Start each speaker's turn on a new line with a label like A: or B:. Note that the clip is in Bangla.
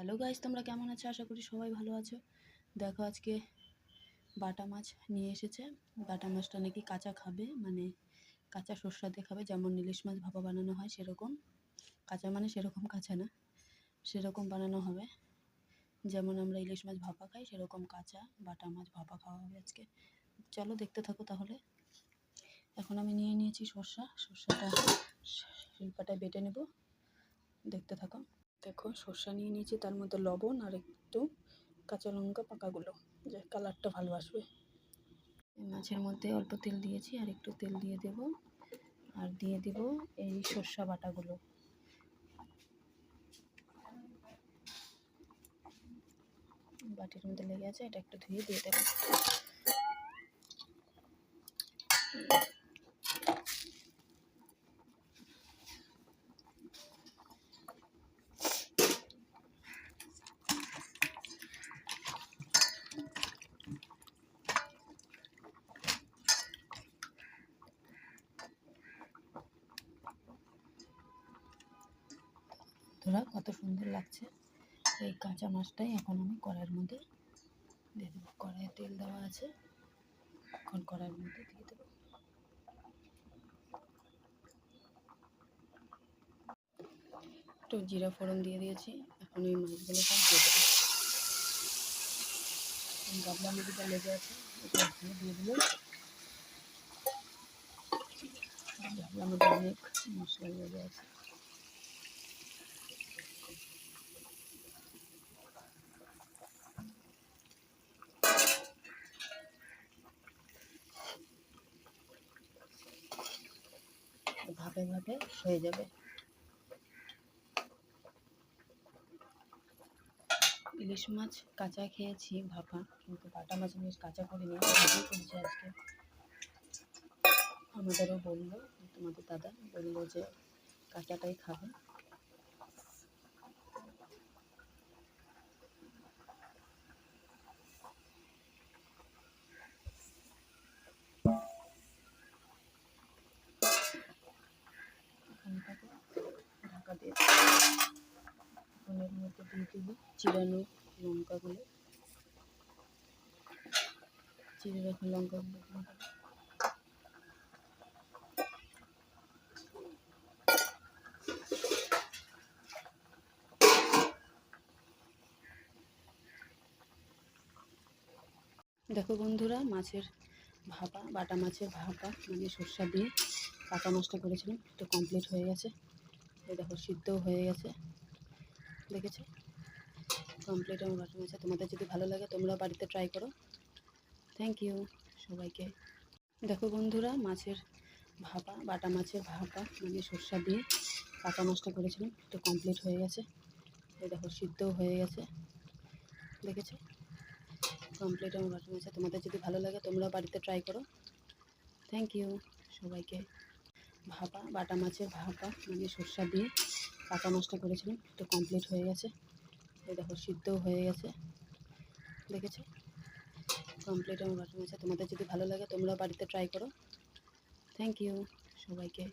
A: হ্যালো গাইস তোমরা কেমন আছো? আশা করি সবাই ভালো আছো। দেখো আজকে বাটা মাছ নিয়ে এসেছে। বাটা মাছটা নাকি কাঁচা খাবে মানে কাঁচা সর্ষা দিয়ে খাবে, যেমন ইলিশ মাছ ভাপা বানানো হয় সেরকম। কাঁচা মানে সেরকম কাঁচা না, সেরকম বানানো হবে। যেমন আমরা ইলিশ মাছ ভাপা খাই, সেরকম কাঁচা বাটা মাছ ভাপা খাওয়া হবে আজকে। চলো দেখতে থাকো তাহলে। এখন আমি নিয়ে নিয়েছি সর্ষা। সর্ষাটা শিল্পাটায় বেটে নেব। দেখতে থাকো। দেখো, সর্ষা নিয়ে নিয়েছি, তার মধ্যে লবণ আর একটু কাঁচা লঙ্কা পাকাগুলো। যে কালারটা ভালো আসবে। মাছের মধ্যে অল্প তেল দিয়েছি আর একটু তেল দিয়ে দেব। আর দিয়ে দিব এই সর্ষা বাটাগুলো। বাটির মধ্যে লেগে আছে, এটা একটু ধুয়ে দিয়ে দেবো। বন্ধুরা, কত সুন্দর লাগছে। এই কাঁচা মাছটাই এখন আমি কড়াইয়ের মধ্যে দিয়ে দেবো। কড়াইয়ে তেল দেওয়া আছে। এখন কড়াইয়ের মধ্যে দিয়ে দেবো। একটু জিরা ফোড়ন দিয়ে দিয়েছি। এখন এই মাছগুলো সব দিয়ে দেবো। গাবলা মুড়িটা লেগে আছে দিয়ে দিল গাবলা মুড়ি অনেক মশলা লেগে আছে। ভাপে ভাপে হয়ে যাবে। ইলিশ মাছ কাঁচা খেয়েছি, ভাপা, কিন্তু বাটা মাছ আমি কাঁচা করিনি। করেছি আজকে। আমাদেরও বলল, তোমাদের দাদা বলল যে কাঁচাটাই খাবে। মধ্যে চিরানো লঙ্কাগুলো। চিড়ে রাখা লঙ্কাগুলো দেখো বন্ধুরা, মাছের ভাপা, বাটা মাছের ভাপা মানে সর্ষা দিয়ে কাঁচা মাছটা করেছিলাম এটা কমপ্লিট হয়ে গেছে। দেখো, সিদ্ধও হয়ে গেছে। দেখেছ কমপ্লিট আমার বাটা মাছে তোমাদের যদি ভালো লাগে তোমরা বাড়িতে ট্রাই করো। থ্যাংক ইউ সবাইকে। দেখো বন্ধুরা, মাছের ভাপা, বাটা মাছের ভাপা মানে সর্ষা দিয়ে কাঁচা মাছটা করেছিলাম এটা কমপ্লিট হয়ে গেছে। দেখো, সিদ্ধও হয়ে গেছে। দেখেছ? কমপ্লিট আমার বাটা মাছে তোমাদের যদি ভালো লাগে তোমরা বাড়িতে ট্রাই করো। থ্যাংক ইউ সবাইকে। ভাপা, বাটা মাছের ভাপা মানে সর্ষা দিয়ে কাঁচা মাছটা করেছিলাম তো কমপ্লিট হয়ে গেছে। এই দেখো, সিদ্ধও হয়ে গেছে। দেখেছ? কমপ্লিট আমার বাটা মাছে তোমাদের যদি ভালো লাগে তোমরা বাড়িতে ট্রাই করো। থ্যাংক ইউ সবাইকে।